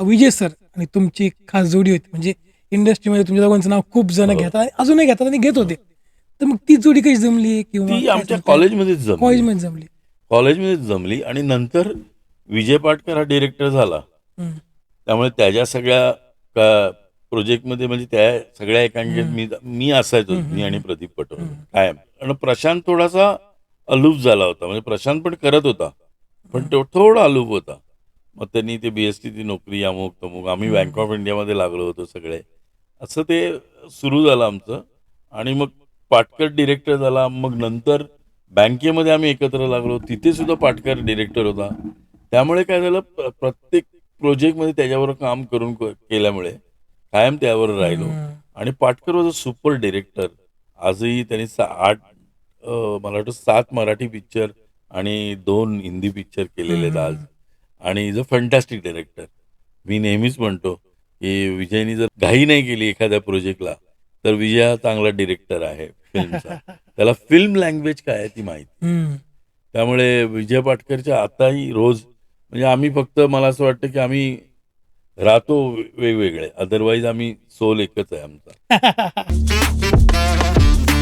विजय sir आणि तुमची खास जोडी होती. म्हणजे इंडस्ट्रीमध्ये तुमच्या दोघांचं नाव खूप जण हो. घेतात अजूनही घेतात आणि घेत होते. तर मग ती जोडी कशी जमली किंवा ती काय आमच्या सांगता? कॉलेजमध्येच जमली. कॉलेजमध्ये जमली. कॉलेजमध्येच जमली आणि नंतर विजय पाटकर हा डिरेक्टर झाला. हम्म. त्यामुळे त्याच्या सगळ्या का- प्रोजेक्टमध्ये म्हणजे त्या सगळ्या एकांकित मी मी असायचो मी आणि. प्रदीप पटोले. कायम. आणि प्रशांत थोडासा अलूप झाला होता. म्हणजे प्रशांत पण करत होता. पण तो थोडा अलूप होता. मग त्यांनी ते बीएसटीची नोकरी अमुक तमुक आम्ही. बँक ऑफ इंडियामध्ये लागलो होतो सगळे. असं ते सुरू झालं आमचं. आणि मग पाटकर डिरेक्टर झाला. मग नंतर बँकेमध्ये आम्ही एकत्र लागलो. तिथे सुद्धा पाटकर डिरेक्टर होता. त्यामुळे काय झालं? प्र- प्रत्येक प्रोजेक्टमध्ये त्याच्यावर काम करून केल्यामुळे कायम त्यावर राहिलो. आणि Patkar was a super director आजही त्यांनी सा- आठ मला वाटतं सात मराठी पिक्चर आणि दोन हिंदी पिक्चर केलेले आहेत आज. आणि इज अ फंटॅस्टिक डिरेक्टर मी नेहमीच म्हणतो की विजयनी जर घाई नाही केली एखाद्या प्रोजेक्टला तर विजय हा चांगला डिरेक्टर आहे फिल्मचा त्याला फिल्म लँग्वेज काय आहे ती माहिती. त्यामुळे विजय पाटकरच्या आताही रोज म्हणजे आम्ही फक्त मला असं वाटतं की आम्ही राहतो वेगवेगळे. अदरवाईज आम्ही सोल एकच आहे आमचा.